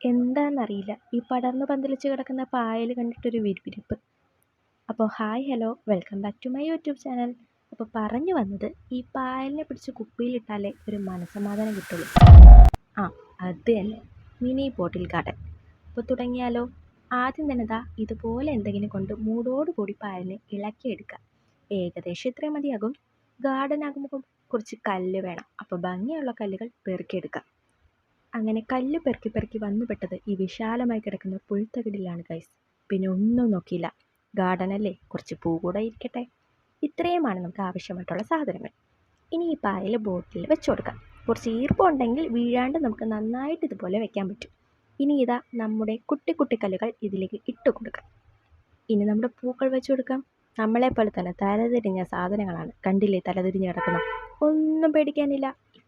എന്താണെന്നറിയില്ല ഈ പടർന്നു പന്തലിച്ച് കിടക്കുന്ന പായൽ കണ്ടിട്ടൊരു വിരിവിരിപ്പ് അപ്പോൾ hi hello welcome back to my YouTube channel. അപ്പോൾ പറഞ്ഞു വന്നത് ഈ പായലിനെ പിടിച്ച് കുപ്പിയിലിട്ടാലേ ഒരു മനസമാധാനം കിട്ടുള്ളൂ. ആ അത് തന്നെ. Mini bottle garden. അപ്പോൾ തുടങ്ങിയാലോ? ആദ്യം തന്നെ ദാ ഇതുപോലെ എന്തെങ്കിലും കൊണ്ട് മൂടോട് കൂടി പായലിനെ ഇളക്കിയെടുക്കുക ഏകദേശം ഇത്രയും മതിയാകും. ഗാർഡൻ ആകുമ്പോൾ കുറച്ച് കല്ല് വേണം. അപ്പോൾ ഭംഗിയുള്ള കല്ലുകൾ പെറുക്കിയെടുക്കുക അങ്ങനെ കല്ല് പെറുക്കി പെറുക്കി വന്നു പെട്ടത് ഈ വിശാലമായി കിടക്കുന്ന പുൽത്തകിടിലാണ് ഗൈസ് പിന്നെ ഒന്നും നോക്കിയില്ല. ഗാർഡൻ അല്ലേ? കുറച്ച് പൂ കൂടെ ഇരിക്കട്ടെ. ഇത്രയുമാണ് നമുക്ക് ആവശ്യമായിട്ടുള്ള സാധനങ്ങൾ. ഇനി ഈ പായൽ ബോട്ടിൽ വെച്ച് കൊടുക്കാം. കുറച്ച് ഈർപ്പം ഉണ്ടെങ്കിൽ വീഴാണ്ട് നമുക്ക് നന്നായിട്ട് ഇതുപോലെ വെക്കാൻ പറ്റും. ഇനി ഇതാ നമ്മുടെ കുട്ടി കുട്ടി കല്ലുകൾ ഇതിലേക്ക് ഇട്ട് കൊടുക്കാം. ഇനി നമ്മുടെ പൂക്കൾ വെച്ച് കൊടുക്കാം. നമ്മളെപ്പോലെ തന്നെ തലതിരിഞ്ഞ സാധനങ്ങളാണ്. കണ്ടില്ലേ? തലതിരിഞ്ഞ് കിടക്കുന്ന. ഒന്നും പേടിക്കാനില്ല.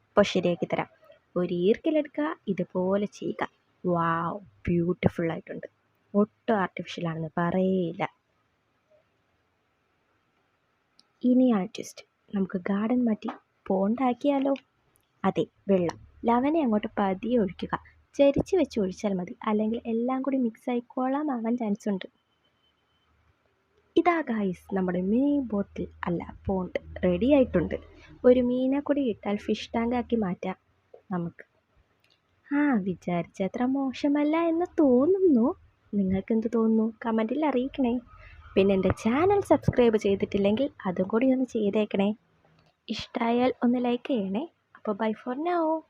ഇപ്പോൾ ശരിയാക്കി തരാം. ഒരു ഈർക്കിലെടുക്കുക ഇതുപോലെ ചെയ്യുക. വാവ് ബ്യൂട്ടിഫുൾ ആയിട്ടുണ്ട്. ഒട്ടും ആർട്ടിഫിഷ്യൽ ആണെന്ന് പറയില്ല. ഇനി ആർട്ടിസ്റ്റ് നമുക്ക് ഗാർഡൻ മാറ്റി പോണ്ടാക്കിയാലോ? അതെ വെള്ളം. ലവനെ അങ്ങോട്ട് പതിയെ ഒഴിക്കുക. ചരിച്ച് വെച്ച് ഒഴിച്ചാൽ മതി. അല്ലെങ്കിൽ എല്ലാം കൂടി മിക്സ് ആയിക്കോളാം കൊളമാകാൻ ചാൻസ് ഉണ്ട്. ഇതാ ഗായ്സ് നമ്മുടെ മിനി ബോട്ടിൽ അല്ല പോണ്ട് റെഡി ആയിട്ടുണ്ട്. ഒരു മീനെ കൂടി ഇട്ടാൽ ഫിഷ് ടാങ്ക് ആക്കി മാറ്റാം. നമുക്ക്. ആ വിചാരിച്ചത്ര മോശമല്ല എന്ന് തോന്നുന്നു. നിങ്ങൾക്ക് എന്ത് തോന്നുന്നു? കമന്റിൽ അറിയിക്കണേ. പിന്നെ എന്റെ ചാനൽ സബ്സ്ക്രൈബ് ചെയ്തിട്ടില്ലെങ്കിൽ അതും കൂടി ഒന്ന് ചെയ്തേക്കണേ. ഇഷ്ടമായാൽ ഒന്ന് ലൈക്ക് ചെയ്യണേ. അപ്പോൾ ബൈ ഫോർ നൗ.